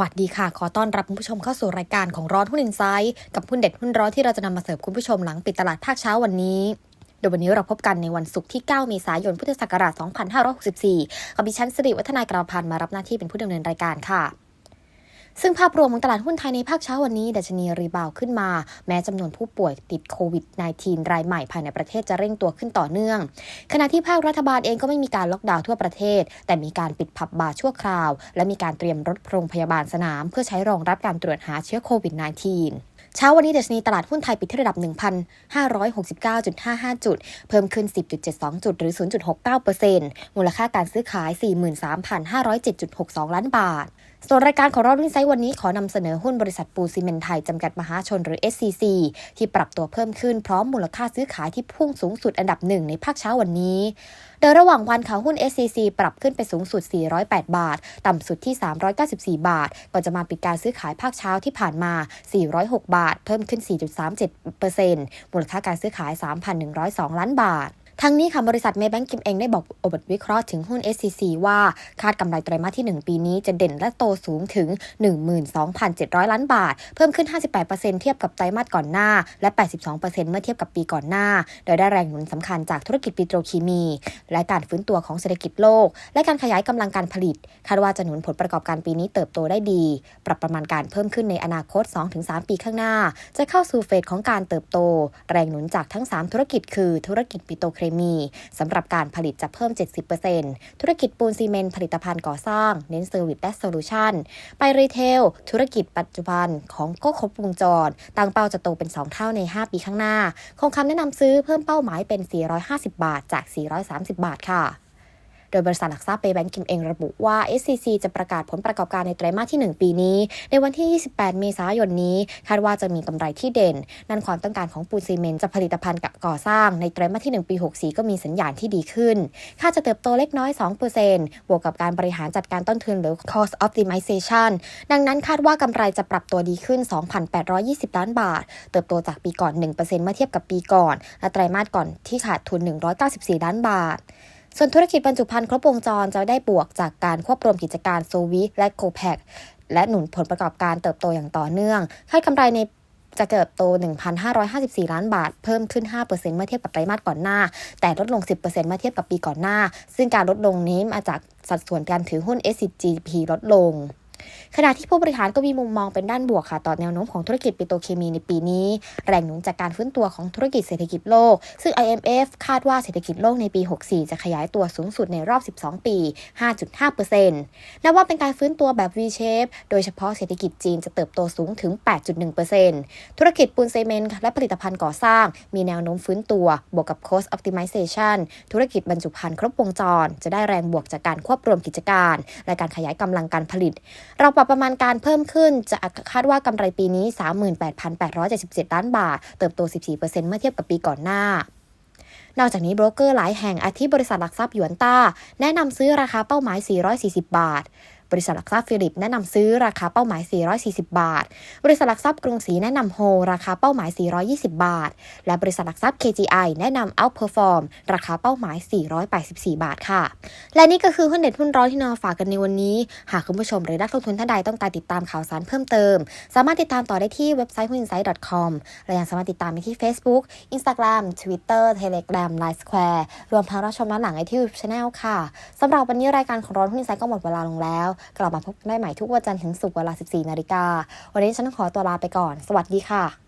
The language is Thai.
วัสดีค่ะ ขอต้อนรับคุณผู้ชมเข้าสู่รายการของร้อนหุ้นอินไซด์กับหุ้นเด็ดหุ้นร้อนที่เราจะนำมาเสิร์ฟคุณผู้ชมหลังปิดตลาดภาคเช้าวันนี้ โดยวันนี้เราพบกันในวันศุกร์ที่ 9 เมษายน พุทธศักราช 2564 กับดิฉันสิริวัฒนากราพันธ์มารับหน้าที่เป็นผู้ดำเนินรายการค่ะ ซึ่งภาพรวมของตลาดหุ้นไทยในภาคเช้าวันนี้ ดัชนีรีบาวขึ้นมา แม้จำนวนผู้ป่วยติดโควิด -19 รายใหม่ภายในประเทศจะเร่งตัวขึ้นต่อเนื่อง ขณะที่ภาครัฐบาลเองก็ไม่มีการล็อกดาวน์ทั่วประเทศ แต่มีการปิดผับบาร์ชั่วคราว และมีการเตรียมรถโรงพยาบาลสนาม เพื่อใช้รองรับการตรวจหาเชื้อโควิด -19 เช้าวันนี้ดัชนีตลาดหุ้นไทยปิดที่ระดับ 1,569.55 จุด เพิ่มขึ้น 10.72 จุด หรือ 0.69%มูลค่าการซื้อขาย 43,507.62 ล้านบาท ส่วนรายการของเราวินไซต์วันนี้ขอนำเสนอหุ้นบริษัทปูซีเมนต์ไทยจำกัดมหาชนหรือ SCC ที่ปรับตัวเพิ่มขึ้นพร้อมมูลค่าซื้อขายที่พุ่งสูงสุดอันดับหนึ่งในภาคเช้าวันนี้ โดยระหว่างวันขาวหุ้น SCC ปรับขึ้นไปสูงสุด 408 บาท ต่ำสุดที่ 394 บาท ก่อนจะมาปิดการซื้อขายภาคเช้าที่ผ่านมา 406 บาท เพิ่มขึ้น 4.37%มูลค่าการซื้อขาย 3,102 ล้านบาท ทั้งนี้ค่ะบริษัทเมย์แบงกิมเองได้บอกบทวิเคราะห์ถึงหุ้น SCC ว่าคาดกำไรไตรมาสที่ 1 ปีนี้จะเด่นและโตสูงถึง 12,700 ล้านบาท เพิ่มขึ้น 58%เทียบกับไตรมาสก่อนหน้า และ 82%เมื่อเทียบกับปีก่อนหน้า โดยได้แรงหนุนสำคัญจากธุรกิจปิโตรเคมี และการฟื้นตัวของเศรษฐกิจโลก และการขยายกำลังการผลิต คาดว่าจะหนุนผลประกอบการปีนี้เติบโตได้ดี ปรับประมาณการเพิ่มขึ้นในอนาคต 2-3 ปีข้างหน้า จะเข้าสู่เฟสของการเติบโต แรงหนุนจากทั้ง 3 ธุรกิจคือธุรกิจปิโตรเคมีสำหรับการผลิตจะเพิ่ม 70%ธุรกิจปูนซีเมนต์ผลิตภัณฑ์ก่อสร้าง เน้นเซอร์วิสและโซลูชันไปรีเทล ธุรกิจปัจจุบันของก็ครบวงจรตั้งเป้าจะโตเป็น 2 เท่าใน 5 ปีข้างหน้าคงคำแนะนำซื้อเพิ่มเป้าหมายเป็น 450 บาทจาก 430 บาทค่ะ ดยบริษัทหลักทรัพย์เปย์แบงก์คิมเองระบุว่า SCC จะประกาศผลประกอบการในไตรมาสที่ 1 ปีนี้ ในวันที่ 28 เมษายนนี้ คาดว่าจะมีกำไรที่เด่น นั่นความต้องการของปูนซีเมนต์จะผลิตภัณฑ์ก่อสร้างในไตรมาสที่ 1 ปี 64 ก็มีสัญญาณที่ดีขึ้น ค่าจะเติบโตเล็กน้อย 2%บวกกับการบริหารจัดการต้นทุนหรือ cost optimization ดังนั้นคาดว่ากำไรจะปรับตัวดีขึ้น 2,820 ล้านบาท เติบโตจากปีก่อน 1%เมื่อเทียบกับปีก่อน และไตรมาสก่อนที่ขาดทุน 194 ล้านบาท ส่วนธุรกิจบรรจุภัณฑ์ครบวงจรจะได้บวกจากการควบรวมกิจการโซวิและโคแพคและหนุนผลประกอบการเติบโตอย่างต่อเนื่องคาดกำไรในจะเติบโต 1,554 ล้านบาท เพิ่มขึ้น 5%เมื่อเทียบกับไตรมาสก่อนหน้า แต่ลดลง 10%เมื่อเทียบกับปีก่อนหน้า ซึ่งการลดลงนี้มาจากสัดส่วนการถือหุ้น SCGP ลดลง ขณะที่ผู้บริหารก็มีมุมมองเป็นด้านบวกค่ะต่อแนวโน้มของธุรกิจปิโตรเคมีในปีนี้ แรงหนุนจากการฟื้นตัวของธุรกิจเศรษฐกิจโลก ซึ่ง IMF คาดว่าเศรษฐกิจโลกในปี 64 จะขยายตัวสูงสุดในรอบ 12 ปี 5.5%นับว่าเป็นการฟื้นตัวแบบ V shape โดยเฉพาะเศรษฐกิจจีนจะเติบโตสูงถึง 8.1%ธุรกิจปูนซีเมนต์และผลิตภัณฑ์ก่อสร้าง มีแนวโน้มฟื้นตัว บวกกับ cost optimization ธุรกิจบรรจุภัณฑ์ครบวงจร จะได้แรงบวกจากการควบรวมกิจการ และการขยายกำลังการผลิตเราปรับประมาณการเพิ่มขึ้นจะคาดว่ากำไรปีนี้ 38,877 ล้านบาท เติบโต 14%เมื่อเทียบกับปีก่อนหน้านอกจากนี้โบรกเกอร์หลายแห่งอาทิบริษัทหลักทรัพย์หยวนต้า แนะนำซื้อราคาเป้าหมาย 440 บาท บริษัทหลักทรัพย์ฟิลิปแนะนำซื้อราคาเป้าหมาย 440 บาท บริษัทหลักทรัพย์กรุงศรีแนะนำโฮราคาเป้าหมาย 420 บาท และบริษัทหลักทรัพย์ KGI แนะนำ Outperform ราคาเป้าหมาย 484 บาทค่ะ และนี่ก็คือหุ้นเด็ดหุ้นร้อนที่นำมาฝากกันในวันนี้ หากคุณผู้ชมหรือนักลงทุนท่านใดต้องการติดตามข่าวสารเพิ่มเติม สามารถติดตามต่อได้ที่เว็บไซต์ huninsight.com และยังสามารถติดตามได้ที่ Facebook Instagram Twitter Telegram Line Square รวมทั้งรับชมย้อนหลังได้ที่ YouTube Channel ค่ะสำหรับวันนี้รายการของร้อนหุ้นอินไซต์ก็หมดเวลาลงแล้วกลับมาพบได้ใหม่ทุกวันจันทร์ถึงศุกร์เวลา 14 นาฬิกา วันนี้ฉันขอตัวลาไปก่อน สวัสดีค่ะ